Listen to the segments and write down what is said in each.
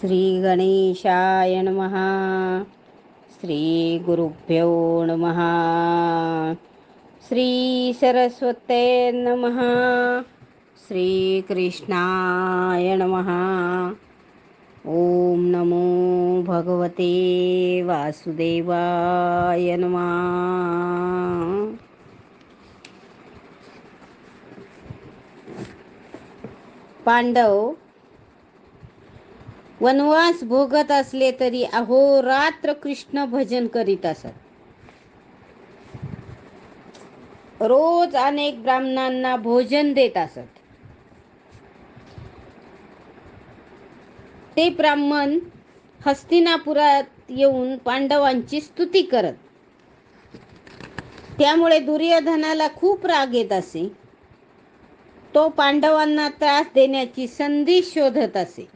श्रीगणेशाय नमः। श्रीगुरुभ्यो नमः। श्रीसरस्वते नमः। श्रीकृष्णाय नमः। ॐ नमो भगवते वासुदेवाय नमः। पांडव वनवास भोगत असले तरी अहोरात्र कृष्ण भजन करीत असत. रोज अनेक ब्राह्मणांना भोजन देत असत. ते ब्राह्मण हस्तिनापुरात येऊन पांडवांची स्तुती करत. त्यामुळे दुर्योधनाला खूप राग येत असे. तो पांडवांना त्रास देण्याची संधी शोधत असे.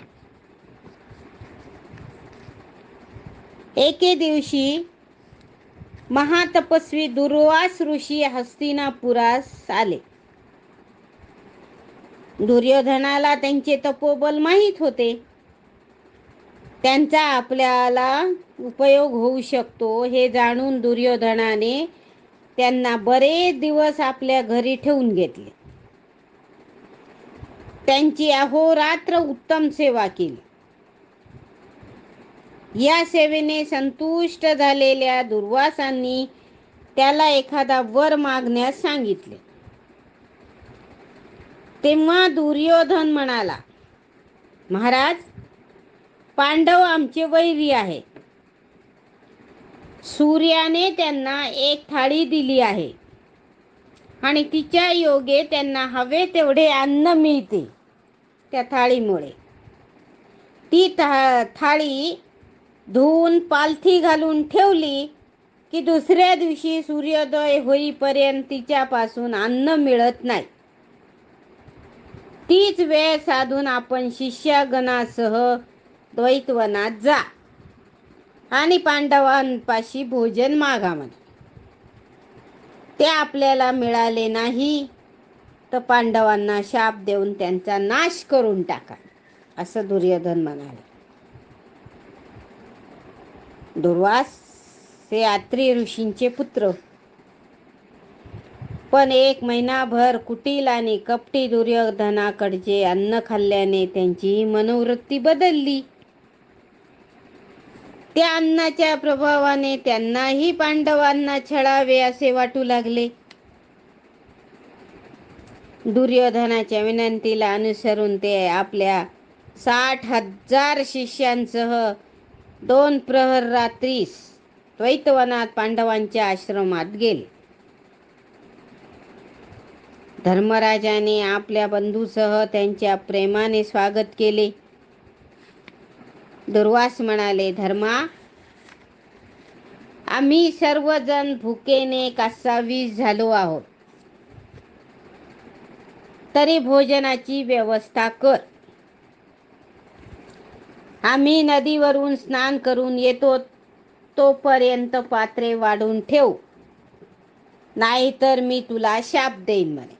एके दिवशी महातपस्वी दुर्वास ऋषी हस्तिनापुरास आले. दुर्योधनाला त्यांचे तपोबल माहीत होते. त्यांचा आपल्याला उपयोग होऊ शकतो हे जाणून दुर्योधनाने त्यांना बरेच दिवस आपल्या घरी ठेवून घेतले. त्यांची अहोरात्र उत्तम सेवा केली. या सेवेने संतुष्ट झालेल्या दुर्वासांनी त्याला एखादा वर मागण्यास सांगितले. तेव्हा दुर्योधन म्हणाला महाराज पांडव आमचे वैरी आहे सूर्याने त्यांना एक थाळी दिली आहे आणि तिच्या योगे त्यांना हवे तेवढे अन्न मिळते त्या थाळीमुळे. ती था थाळी धुवून पालथी घालून ठेवली की दुसऱ्या दिवशी सूर्योदय होईपर्यंत तिच्यापासून अन्न मिळत नाही. तीच वेळ साधून आपण शिष्यगणासह द्वैतवनात जा आणि पांडवांपाशी भोजन मागा ते आपल्याला मिळाले नाही तर पांडवांना शाप देऊन त्यांचा नाश करून टाका असं दुर्योधन म्हणाले. दुर्वास हे आत्री ऋषींचे पुत्र. पण एक महिनाभर कुटील आणि कपटी दुर्योधनाकडचे अन्न खाल्ल्याने त्यांची मनोवृत्ती बदलली. त्या अन्नाच्या प्रभावाने त्यांनाही पांडवांना छळावे असे वाटू लागले. दुर्योधनाच्या विनंतीला अनुसरून ते आपल्या साठ हजार शिष्यांसह दोन प्रहर रात्रीस द्वैतवनात पांडवांच्या आश्रमात गेले. धर्मराजाने आपल्या बंधूसह त्यांच्या प्रेमाने स्वागत केले. दुर्वास म्हणाले धर्मा आम्ही सर्वजण भुकेने कासावीस झालो आहोत. तरी भोजनाची व्यवस्था कर. आम्ही नदीवरून स्नान करून येतो तोपर्यंत पात्रे वाढून ठेव. नाहीतर मी तुला शाप देईन म्हणे.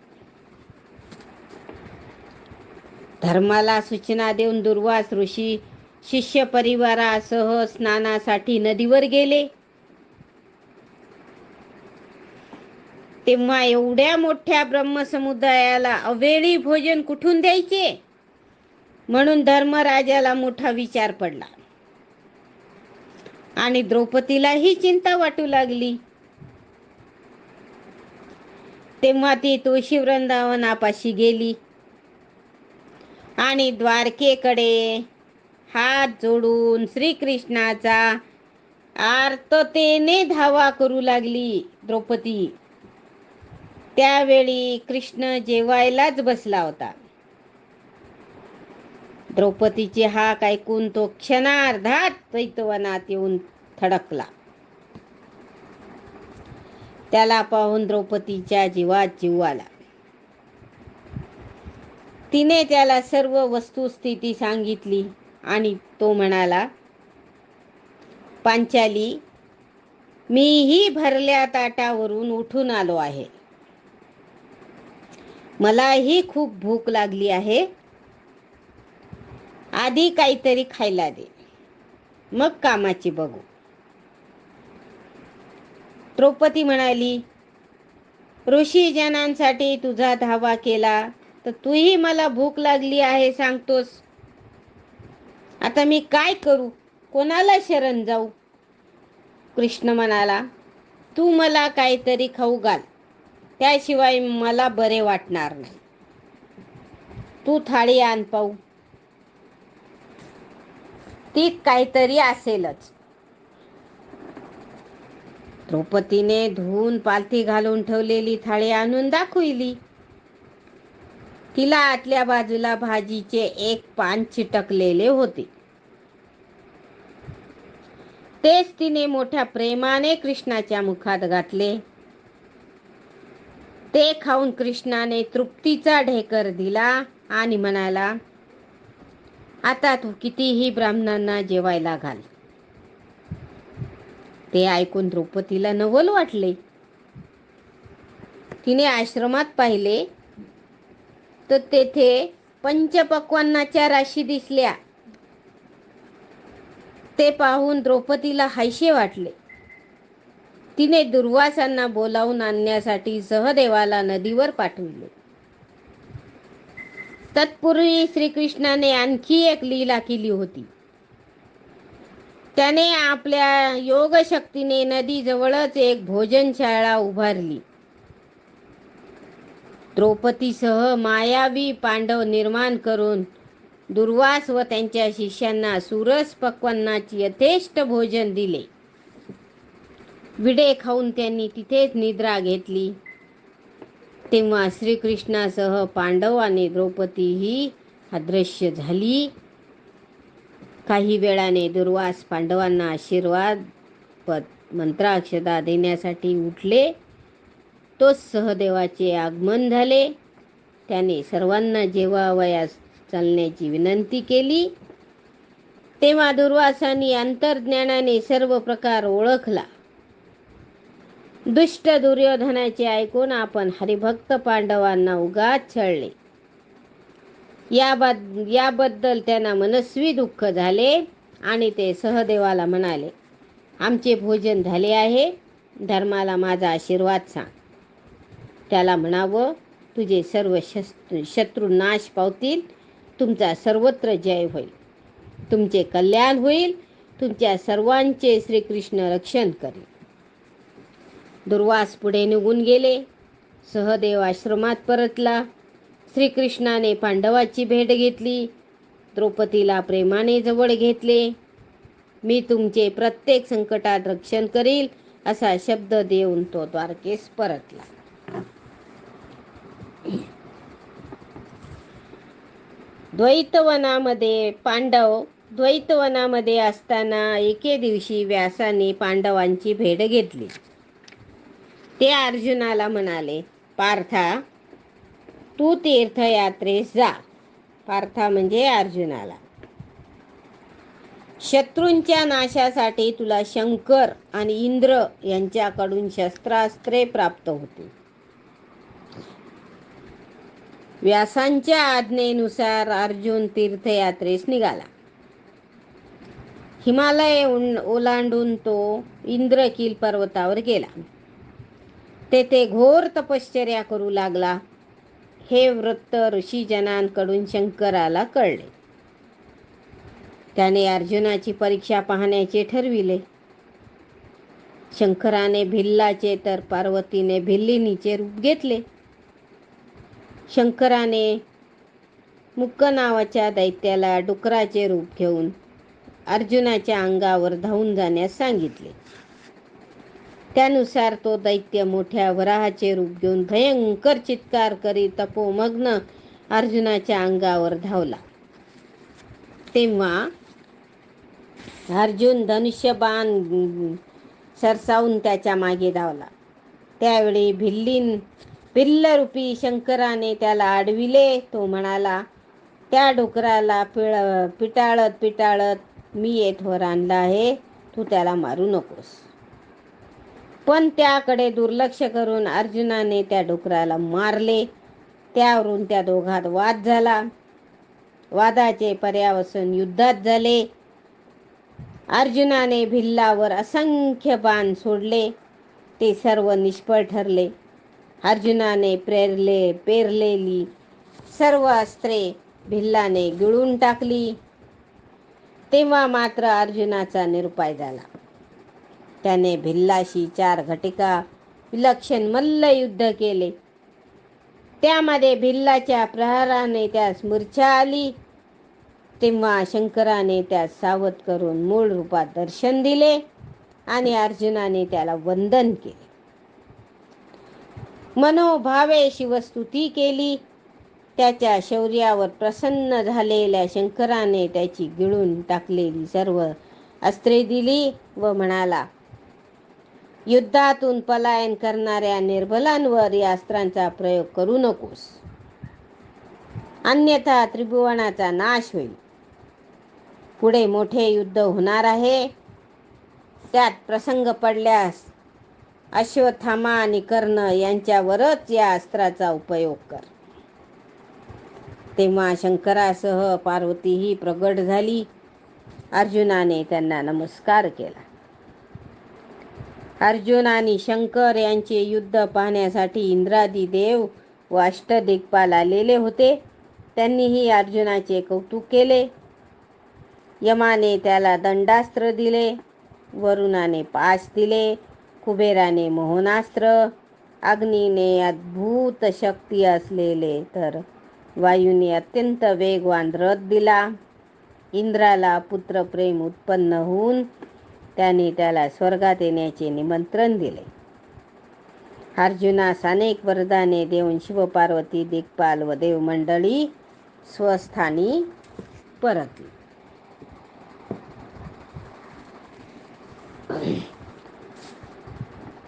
धर्माला सूचना देऊन दुर्वास ऋषी शिष्य परिवारासह स्नानासाठी नदीवर गेले. तेव्हा एवढ्या मोठ्या ब्रह्मसमुदायाला अवेळी भोजन कुठून द्यायचे? म्हणून धर्मराजाला मोठा विचार पडला. आणि द्रौपदीलाही चिंता वाटू लागली. तेव्हा ती तुळशी वृंदावनापाशी गेली. आणि द्वारकेकडे हात जोडून श्रीकृष्णाचा आर्ततेने धावा करू लागली द्रौपदी. त्यावेळी कृष्ण जेवायलाच बसला होता. द्रौपदीची हाक ऐकून तो क्षणार्धात चैतवनात येऊन थडकला. त्याला पाहून द्रौपदीच्या जीवात जीव आला. तिने त्याला सर्व वस्तुस्थिती सांगितली आणि तो म्हणाला पांचाली मीही भरल्या ताटावरून उठून आलो आहे. मलाही खूप भूक लागली आहे. आधी काहीतरी खायला दे. मग कामाची बघू. द्रौपदी म्हणाली ऋषी जनांसाठी तुझा धावा केला तर तूही मला भूक लागली आहे सांगतोस. आता मी काय करू? कोणाला शरण जाऊ? कृष्ण म्हणाला तू मला काहीतरी खाऊ घाल. त्याशिवाय मला बरे वाटणार नाही. तू थाळी आण पाहू. ती काहीतरी असेलच. द्रौपदीने धुवून पालथी घालून ठेवलेली थाळी आणून दाखविली. तिला आतल्या बाजूला भाजीचे एक पान चिटकलेले होते. तेच तिने मोठ्या प्रेमाने कृष्णाच्या मुखात घातले. ते खाऊन कृष्णाने तृप्तीचा ढेकर दिला आणि म्हणाला आता तू कितीही ब्राह्मणांना जेवायला घाल. ते ऐकून द्रौपदीला नवल वाटले. तिने आश्रमात पाहिले. तर तेथे पंचपक्वांनाच्या राशी दिसल्या. ते पाहून द्रौपदीला हायशे वाटले. तिने दुर्वासांना बोलावून आणण्यासाठी सहदेवाला नदीवर पाठविले. तत्पूर्वी श्रीकृष्णाने आणखी एक लीला केली होती. त्याने आपल्या योगशक्तीने नदीजवळच एक भोजनशाळा उभारली. द्रौपदीसह मायावी पांडव निर्माण करून दुर्वास व त्यांच्या शिष्यांना सुरस पक्वांनाची यथेष्ट भोजन दिले. विडे खाऊन त्यांनी तिथेच निद्रा घेतली. तेव्हा श्रीकृष्णासह पांडव आणि द्रौपदी ही अदृश्य झाली. काही वेळाने दुर्वास पांडवांना आशीर्वाद पद मंत्राक्षदा देण्यासाठी उठले. तोच सहदेवाचे आगमन झाले. त्याने सर्वांना जेवावयास चालण्याची विनंती केली तेव्हा दुर्वासानी अंतर्ज्ञानाने सर्व प्रकार ओळखला. दुष्ट दुर्योधनाचे ऐकून आपण हरिभक्त पांडवांना उगाच छळले. याबद याबद्दल त्यांना मनस्वी दुःख झाले आणि ते सहदेवाला म्हणाले आमचे भोजन झाले आहे धर्माला माझा आशीर्वाद सांग. त्याला म्हणावं तुझे सर्व शस्त्र शत्रू नाश पावतील तुमचा सर्वत्र जय होईल. तुमचे कल्याण होईल तुमच्या सर्वांचे श्रीकृष्ण रक्षण करेल. दुर्वास पुढे निघून गेले. सहदेव आश्रमात परतला. श्रीकृष्णाने पांडवाची भेट घेतली. द्रौपदीला प्रेमाने जवळ घेतले. मी तुमचे प्रत्येक संकटात रक्षण करील असा शब्द देऊन तो द्वारकेस परतला. द्वैतवनामध्ये पांडव द्वैतवनामध्ये असताना एके दिवशी व्यासाने पांडवांची भेट घेतली. ते अर्जुनाला म्हणाले पार्था तू तीर्थयात्रेस जा. पार्था म्हणजे अर्जुनाला. शत्रूंच्या नाशासाठी तुला शंकर आणि इंद्र यांच्याकडून शस्त्रास्त्रे प्राप्त होते व्यासांच्या आज्ञेनुसार अर्जुन तीर्थयात्रेस निघाला. हिमालय ओलांडून तो इंद्रकील पर्वतावर गेला. तेथे घोर तपश्चर्या करू लागला. हे वृत्त ऋषीजनांकडून शंकराला कळले. त्याने अर्जुनाची परीक्षा पाहण्याचे ठरविले. शंकराने भिल्लाचे तर पार्वतीने भिल्लिनीचे रूप घेतले. शंकराने मुक्क नावाच्या दैत्याला डुकराचे रूप घेऊन अर्जुनाच्या अंगावर धावून जाण्यास सांगितले. त्यानुसार तो दैत्य मोठ्या वराहाचे रूप घेऊन भयंकर चित्कार करीत तपोमग्न अर्जुनाच्या अंगावर धावला. तेव्हा अर्जुन धनुष्यबाण सरसावून त्याच्यामागे धावला. त्यावेळी भिल्लीन पिल्लरूपी शंकराने त्याला अडविले तो म्हणाला त्या डुकराला पिळ पिटाळत पिटाळत मी येथवर आणला आहे. तू त्याला मारू नकोस. पण त्याकडे दुर्लक्ष करून अर्जुनाने त्या डुकराला मारले. त्यावरून त्या दोघात वाद झाला. वादाचे पर्यावसन युद्धात झाले. अर्जुनाने भिल्लावर असंख्य बाण सोडले. ते सर्व निष्फळ ठरले. अर्जुनाने प्रेरले पेरलेली सर्व अस्त्रे भिल्लाने गिळून टाकली. तेव्हा मात्र अर्जुनाचा निरुपाय झाला. त्याने भिल्लाशी चार घटिका विलक्षण मल्ल युद्ध केले. त्यामध्ये भिल्लाच्या प्रहाराने त्यास मूर्छा आली तेव्हा शंकराने त्यास सावध करून मूळ रूपात दर्शन दिले आणि अर्जुनाने त्याला वंदन केले. मनोभावे शिवस्तुती केली. त्याच्या शौर्यावर प्रसन्न झालेल्या शंकराने त्याची गिळून टाकलेली सर्व अस्त्रे दिली व म्हणाला युद्धातून पलायन करणाऱ्या निर्बलांवर या अस्त्रांचा प्रयोग करू नकोस. अन्यथा त्रिभुवनाचा नाश होईल. पुढे मोठे युद्ध होणार आहे. त्यात प्रसंग पडल्यास अश्वत्थामा आणि कर्ण यांच्यावरच या अस्त्राचा उपयोग कर. तेव्हा शंकरासह पार्वतीही प्रगट झाली. अर्जुनाने त्यांना नमस्कार केला. अर्जुन आणि शंकर यांचे युद्ध पाहण्यासाठी इंद्रादी देव व अष्टदिग्पाल आलेले होते. त्यांनीही अर्जुनाचे कौतुक केले. यमाने त्याला दंडास्त्र दिले वरुणाने पाश दिले कुबेराने मोहनास्त्र अग्नीने अद्भुत शक्ती असलेले तर वायूने अत्यंत वेगवान रथ दिला. इंद्राला पुत्रप्रेम उत्पन्न होऊन त्याने त्याला स्वर्गात येण्याचे निमंत्रण दिले. अर्जुनास अनेक वरदाने देऊन शिवपार्वती दिग्पाल व देवमंडळी स्वस्थानी परतली.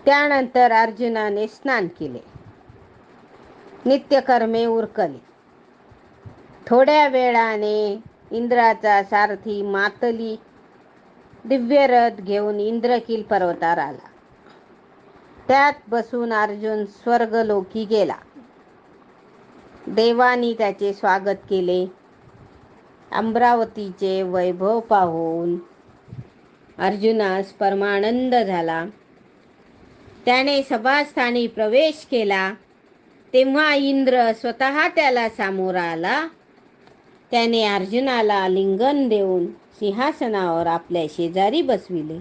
त्यानंतर अर्जुनाने स्नान केले. नित्यकर्मे उरकली. थोड्या वेळाने इंद्राचा सारथी मातली दिव्य रथ घेऊन इंद्रकील पर्वतावर आला त्यात बसून अर्जुन स्वर्गलोकी गेला. देवानी त्याचे स्वागत केले. अमरावतीचे वैभव पाहून अर्जुनास परमानंद झाला. त्याने सभास्थानी प्रवेश केला. तेव्हा इंद्र स्वतः त्याला सामोरा आला त्याने अर्जुनाला लिंगन देऊन सिंहासनावर आपल्या शेजारी बसविले.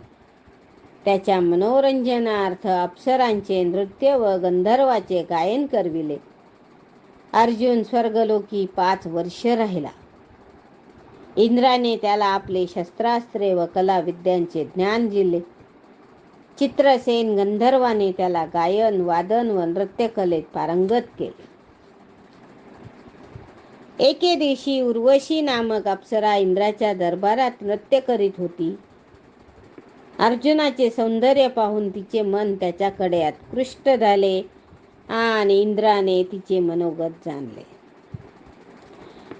त्याच्या मनोरंजनार्थ अप्सरांचे नृत्य व गंधर्वाचे गायन करविले. अर्जुन स्वर्गलोकी पाच वर्ष राहिला. इंद्राने त्याला आपले शस्त्रास्त्रे व कलाविद्यांचे ज्ञान दिले. चित्रसेन गंधर्वाने त्याला गायन वादन व नृत्यकलेत पारंगत केले. एके दिवशी उर्वशी नामक अप्सरा इंद्राच्या दरबारात नृत्य करीत होती. अर्जुनाचे सौंदर्य पाहून तिचे मन त्याच्याकडे आकृष्ट झाले आणि इंद्राने तिचे मनोगत जाणले.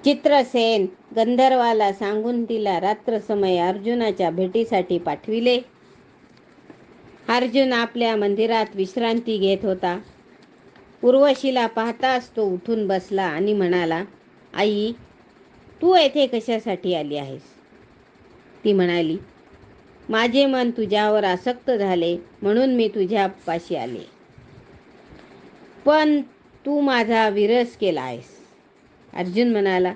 चित्रसेन गंधर्वाला सांगून तिला रात्रसमय अर्जुनाच्या भेटीसाठी पाठविले. अर्जुन आपल्या मंदिरात विश्रांती घेत होता. उर्वशीला पाहताच तो उठून बसला आणि म्हणाला आई तू येथे कशासाठी आली आहेस? ती म्हणाली माझे मन तुझ्यावर आसक्त झाले म्हणून मी तुझ्या पाशी आले. पण तू माझा विरस केला आहेस. अर्जुन म्हणाला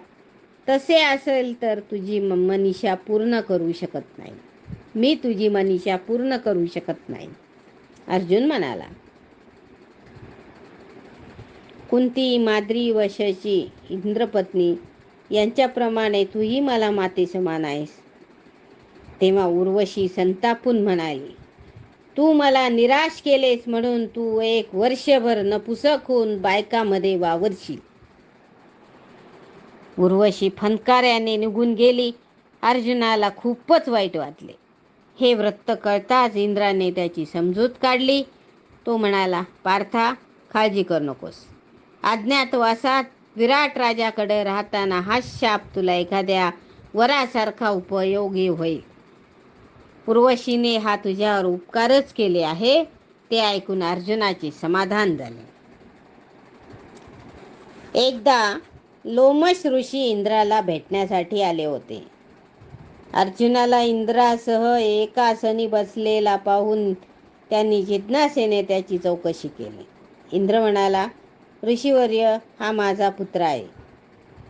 तसे असेल तर तुझी म- मनीषा पूर्ण करू शकत नाही. मी तुझी मनीषा पूर्ण करू शकत नाही. अर्जुन म्हणाला कुंती माद्री व शची इंद्रपत्नी यांच्याप्रमाणे तूही मला माते समान आहेस. तेव्हा उर्वशी संतापून म्हणाली तू मला निराश केलेस म्हणून तू एक वर्षभर नपुसक होऊन बायकामध्ये वावरशील. उर्वशी फनकाऱ्याने निघून गेली. अर्जुनाला खूपच वाईट वाटले. हे वृत्त कळताच इंद्राने त्याची समजूत काढली. तो म्हणाला पार्था काळजी करू नकोस. अज्ञातवासात विराट राजाकडे राहताना हा शाप तुला एखाद्या वरासारखा उपयोगी होईल उर्वशीने हा तुझ्यावर उपकारच केले आहे ते ऐकून अर्जुनाचे समाधान झाले. एकदा लोमश ऋषी इंद्राला भेटण्यासाठी आले होते. अर्जुनाला इंद्रासह एका एकासनी बसलेला पाहून त्यांनी जिज्ञासेने त्याची चौकशी केली. इंद्र म्हणाला ऋषीवर्य हा माझा पुत्र आहे.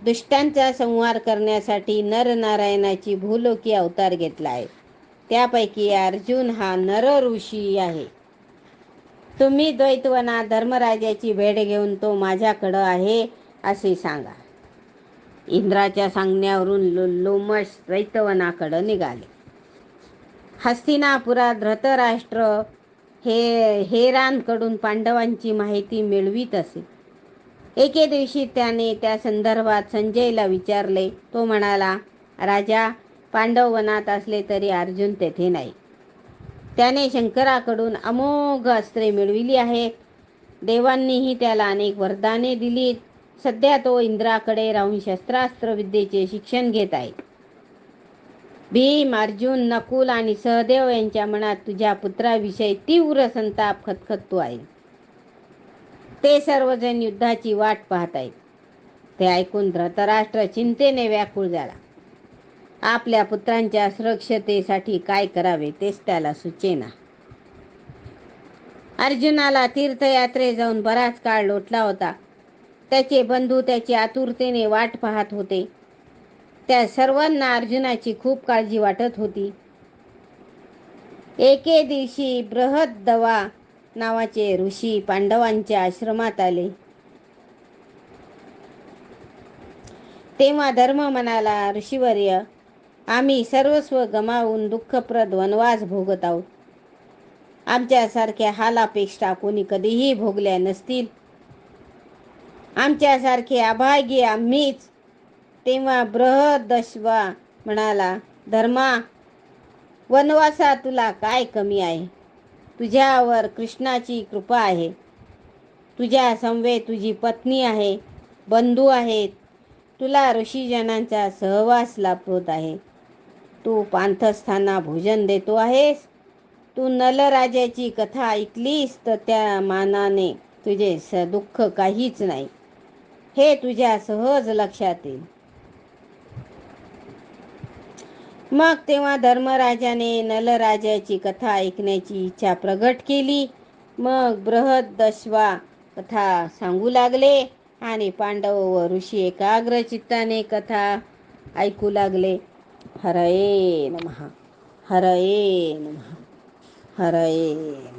दुष्टांचा संहार करण्यासाठी नरनारायणाची भूलोकी अवतार घेतला आहे. त्यापैकी अर्जुन हा नर ऋषी आहे. तुम्ही द्वैतवना धर्मराजाची भेट घेऊन तो माझ्याकडं आहे असे सांगा. इंद्राच्या सांगण्यावरून लो लोमश द्वैतवनाकडं निघाले. हस्तिनापुरात धृतराष्ट्र हे हेरांकडून पांडवांची माहिती मिळवीत असे. एके दिवशी त्याने त्या संदर्भात संजयला विचारले. तो म्हणाला राजा पांडव वनात असले तरी अर्जुन तेथे नाही. त्याने शंकराकडून अमोघ अस्त्रे मिळविली आहेत. देवांनीही त्याला अनेक वरदाने दिली सध्या तो इंद्राकडे राहून शस्त्रास्त्र विद्येचे शिक्षण घेत आहे. भीम अर्जुन नकुल आणि सहदेव यांच्या मनात तुझ्या पुत्राविषयी तीव्र संताप खतखतो आहे. ते सर्वजण युद्धाची वाट पाहत आहेत ते ऐकून धृतराष्ट्र चिंतेने व्याकुळ झाला. आपल्या पुत्रांच्या सुरक्षतेसाठी काय करावे तेच त्याला सुचेना. अर्जुनाला तीर्थयात्रे जाऊन बराच काळ लोटला होता. त्याचे बंधू त्याची आतुरतेने वाट पाहत होते. त्या सर्वांना अर्जुनाची खूप काळजी वाटत होती. एके दिवशी बृहदवा नावाचे ऋषी पांडवांच्या आश्रमात आले. तेव्हा धर्म म्हणाला ऋषीवर्य आम्ही सर्वस्व गमावून दुःखप्रद वनवास भोगत आहोत. आमच्यासारख्या हालापेक्षा कोणी कधीही भोगल्या नसतील. आमच्यासारखे अभागी आम्हीच. तेव्हा बृहदश्वा म्हणाला धर्मा वनवासा तुला काय कमी आहे? तुझ्यावर कृष्णाची कृपा आहे. तुझ्या समवे तुझी पत्नी आहे बंधू आहेत तुला ऋषीजनांचा सहवास लाभत आहे. तू पांथस्थाना भोजन देतो आहेस. तू नलराजाची कथा ऐकलीस तर त्या मानाने तुझे स दुःख काहीच नाही. हे तुझ्या सहज लक्षात येईल. मग तेव्हा धर्मराजाने नलराजाची कथा ऐकण्याची इच्छा प्रगट केली. मग बृहदश्वा कथा सांगू लागले आणि पांडव व ऋषी एकाग्र चित्ताने कथा ऐकू लागले. हरये नमः हरये नमः हरये